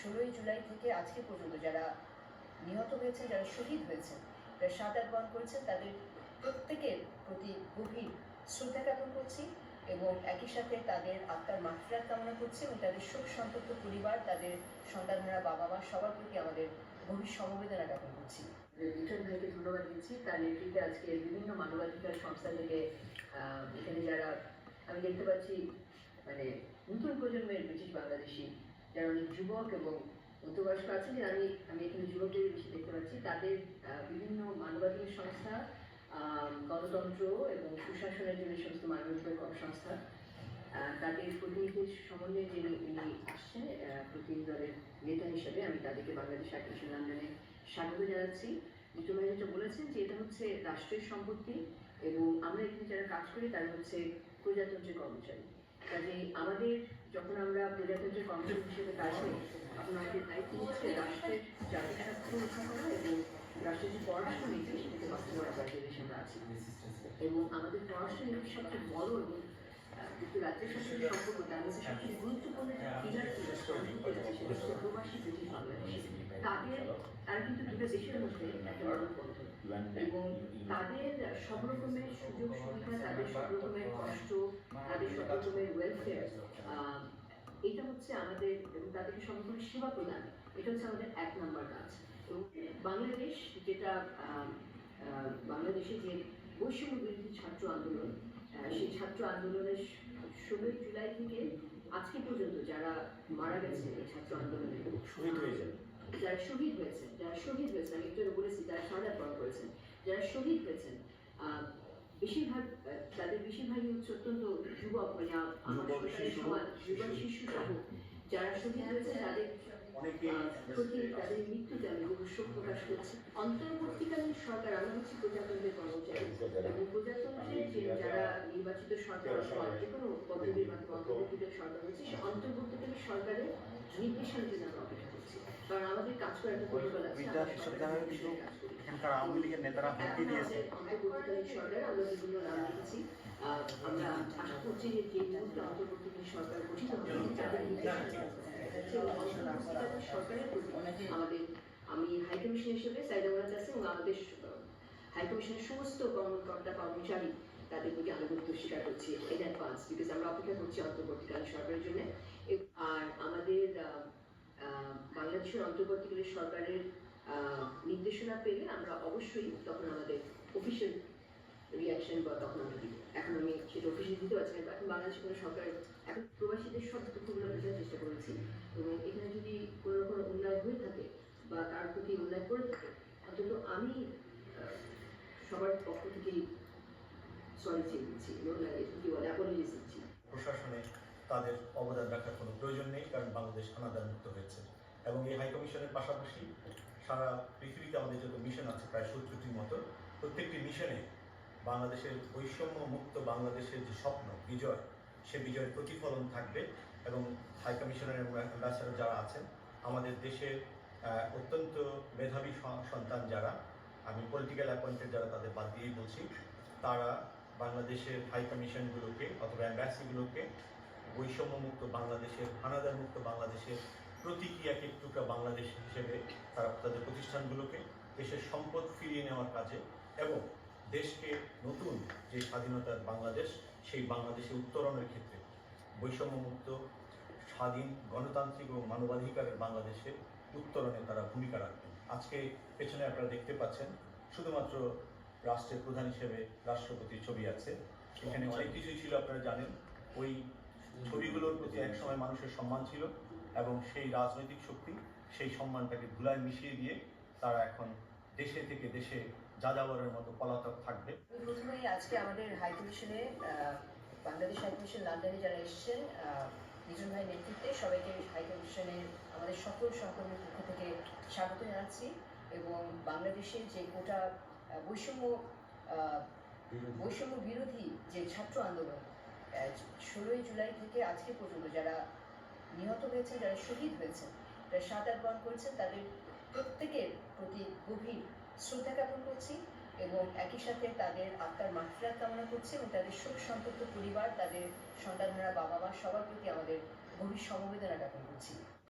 ষোলোই জুলাই থেকে আজকে পর্যন্ত যারা নিহত হয়েছেন, যারা শহীদ হয়েছেন যারা সাঁতার বহন করেছেন, তাদের প্রত্যেকের প্রতি গভীর শ্রদ্ধা জ্ঞাপন করছি এবং একই সাথে তাদের আত্মার মাফিরাত কামনা করছি এবং তাদের শোক সন্তপ্ত পরিবার, তাদের সন্তানহারা বাবা মা সবার প্রতি আমাদের গভীর সমবেদনা জ্ঞাপন করছি। লিটন ভাইকে ধন্যবাদ দিচ্ছি। তার নেতৃত্বে আজকে বিভিন্ন মানবাধিকার সংস্থা থেকে এখানে যারা, আমি দেখতে পাচ্ছি মানে নতুন প্রজন্মের ব্রিটিশ বাংলাদেশি যারা অনেক যুবক এবং মধ্যবয়স্ক আছেন আমি আমি এখানে যুবকদের বেশি দেখতে পাচ্ছি, তাদের বিভিন্ন মানবাধিকার সংস্থা গণতন্ত্র এবং সুশাসনের জন্য সমস্ত মানবাধিকার সংস্থা তাদের প্রতিনিধির সমন্বয়ে যিনি উনি আসছেন প্রতিনিধি দলের নেতা হিসেবে আমি তাদেরকে বাংলাদেশ আকিশন লন্ডনে স্বাগত জানাচ্ছি। যেটা বলেছেন যে এটা হচ্ছে রাষ্ট্রের সম্পত্তি এবং আমরা এখানে যারা কাজ করি তারা হচ্ছে প্রজাতন্ত্রের কর্মচারী। কাজে আমাদের যখন আমরা প্রজাতন্ত্রের কর্মচারী হিসেবে কাজ করি, তখন আমাদের দায়িত্ব হচ্ছে রাষ্ট্রের জাতীয় স্বার্থ রক্ষা করা এবং রাষ্ট্রের যে পররাষ্ট্র নীতি সেটাকে বাস্তবায়ন করার জন্য আমরা আছি। এবং আমাদের পররাষ্ট্র নীতির সবচেয়ে বড় এবং কিন্তু রাজ্যের সাথে সম্পর্ক তার মধ্যে সবচেয়ে গুরুত্বপূর্ণ যে পিলার হচ্ছে প্রবাসী ব্রিটিশ বাংলাদেশ। তাদের তারা কিন্তু দুটো দেশের মধ্যে একটা মানববন্ধন এবং তাদের সব রকমের সুযোগ সুবিধা, তাদের সব রকমের কষ্ট, তাদের সব রকমের ওয়েলফেয়ার এটা হচ্ছে আমাদের তাদেরকে রকমের সেবা প্রদান। এটা হচ্ছে আমাদের এক নম্বর কাজ। বাংলাদেশ যেটা বাংলাদেশে যে বৈষম্য বিরোধী ছাত্র আন্দোলন সেই ছাত্র আন্দোলনের ষোলোই জুলাই থেকে আজকে পর্যন্ত যারা মারা গেছে ছাত্র আন্দোলনে, শহীদ হয়ে যান যারা শহীদ হয়েছেন যারা শহীদ হয়েছেন আমি একটু বলেছি যারা বরণ করেছেন যারা শহীদ হয়েছেন বেশিরভাগ তাদের বেশিরভাগই হচ্ছে অত্যন্ত যুবক মানে আ- আমার যুবক, শিশু। সহ যারা শহীদ হয়েছে তাদের প্রতি তাদের মৃত্যুতে আমি শোক প্রকাশ করছি। অন্তর্বর্তীকালীন সরকার আমরা হচ্ছে প্রজাতন্ত্রের কর্মচারী। এবং প্রজাতন্ত্রের যে যারা নির্বাচিত সরকার যে কোনো পদ্ধতির মাধ্যমে অন্তর্বর্তীকালীন সরকার হচ্ছে সেই অন্তর্বর্তীকালীন সরকারের নির্দেশন জন্য অপেক্ষা করছি কারণ আমাদের কাজ করার একটা পরিকল্পনা আছে বিদ্যা আমরা হিসাবে কিন্তু বিষয়ে কাজ করি। এখানকার আওয়ামী লীগের নেতারা হুমকি দিয়েছে। অন্তর্বর্তীকালীন সরকার আমরা বিভিন্ন নাম রেখেছি আমরা আশা করছি যে যে মুহূর্তে অন্তর্বর্তীকালীন সরকার গঠিত হবে তাদের নির্দেশনা সেই অন্তর্বর্তীকালীন সরকারের প্রতি আমাদের আমি হাই কমিশন হিসেবে সাইদা মোরাদ আছে এবং আমাদের হাইকমিশনের সমস্ত কর্মকর্তা কর্মচারী তাদের প্রতি আনুগত্য স্বীকার করছি ইন অ্যাডভান্স বিকজ আমরা অপেক্ষা করছি অন্তর্বর্তীকালীন সরকারের জন্য। আর আমাদের বাংলাদেশের অন্তর্বর্তীকালীন সরকারের নির্দেশনা পেলে আমরা অবশ্যই তখন আমাদের অফিসিয়াল রিয়াকশন বা তখন আমরা দিব। এখন আমি সেটা অফিসিয়াল দিতে পারছি না এখন বাংলাদেশের কোনো সরকার, এখন প্রবাসীদের সব দুঃখগুলো বোঝার চেষ্টা করেছি এবং এখানে যদি কোনো রকম অন্যায় হয়ে থাকে বা তার প্রতি অন্যায় করে থাকে অন্তত আমি আহ, সবার পক্ষ থেকেই প্রশাসনে তাদের অবদান রাখার কোনো প্রয়োজন নেই, কারণ বাংলাদেশ হানাদার মুক্ত হয়েছে। এবং এই হাই কমিশনের পাশাপাশি সারা পৃথিবীতে আমাদের যত মিশন আছে, প্রায় সত্তরটির মতো, প্রত্যেকটি মিশনে বাংলাদেশের বৈষম্য মুক্ত বাংলাদেশের যে স্বপ্ন, বিজয়, সে বিজয়ের প্রতিফলন থাকবে। এবং হাই কমিশনের অ্যাম্বাসাডার যারা আছেন, আমাদের দেশের অত্যন্ত মেধাবী সন্তান যারা, আমি পলিটিক্যাল অ্যাপয়েন্টেড যারা তাদের বাদ দিয়েই বলছি, তারা বাংলাদেশের হাই কমিশনগুলোকে অথবা অ্যাম্বাসিগুলোকে বৈষম্যমুক্ত বাংলাদেশের হানাদার মুক্ত বাংলাদেশের প্রতিক্রিয়াকে টুকরা বাংলাদেশ হিসেবে তারা তাদের প্রতিষ্ঠানগুলোকে দেশের সম্পদ ফিরিয়ে নেওয়ার কাজে এবং দেশকে নতুন যে স্বাধীনতার বাংলাদেশ, সেই বাংলাদেশে উত্তরণের ক্ষেত্রে বৈষম্যমুক্ত, স্বাধীন, গণতান্ত্রিক এবং মানবাধিকারের বাংলাদেশে উত্তরণে তারা ভূমিকা রাখবেন। আজকে পেছনে আপনারা দেখতে পাচ্ছেন, শুধুমাত্র রাষ্ট্রের প্রধান হিসেবে রাষ্ট্রপতির ছবি আছে। এখানে অনেক কিছুই ছিল আপনারা জানেন। ওই ছবিগুলোর প্রতি একসময় মানুষের সম্মান ছিল এবং সেই রাজনৈতিক শক্তি সেই সম্মানটাকে ধুলায় মিশিয়ে দিয়ে তারা এখন দেশে থেকে দেশে যাযাবরের মতো পলাতক থাকবে। প্রথমেই আজকে আমাদের হাই কমিশনে বাংলাদেশ হাই কমিশন লন্ডনে যারা এসেছেন আহ, নিজন ভাই নেতৃত্বে সবাইকে হাই কমিশনের আমাদের সকল সহকর্মীর পক্ষ থেকে স্বাগত জানাচ্ছি এবং বাংলাদেশের যে গোটা বৈষম্য বৈষম্য বিরোধী যে ছাত্র আন্দোলন ষোলোই জুলাই থেকে আজকে পর্যন্ত যারা নিহত হয়েছেন যারা শহীদ হয়েছেন যারা সাঁতার বহন করেছেন তাদের প্রত্যেকের প্রতি গভীর শ্রদ্ধা জ্ঞাপন করছি এবং একই সাথে তাদের আত্মার মাফিরাত কামনা করছি এবং তাদের শোক সন্তপ্ত পরিবার তাদের সন্তানহারা বাবা মা সবার প্রতি আমাদের গভীর সমবেদনা জ্ঞাপন করছি।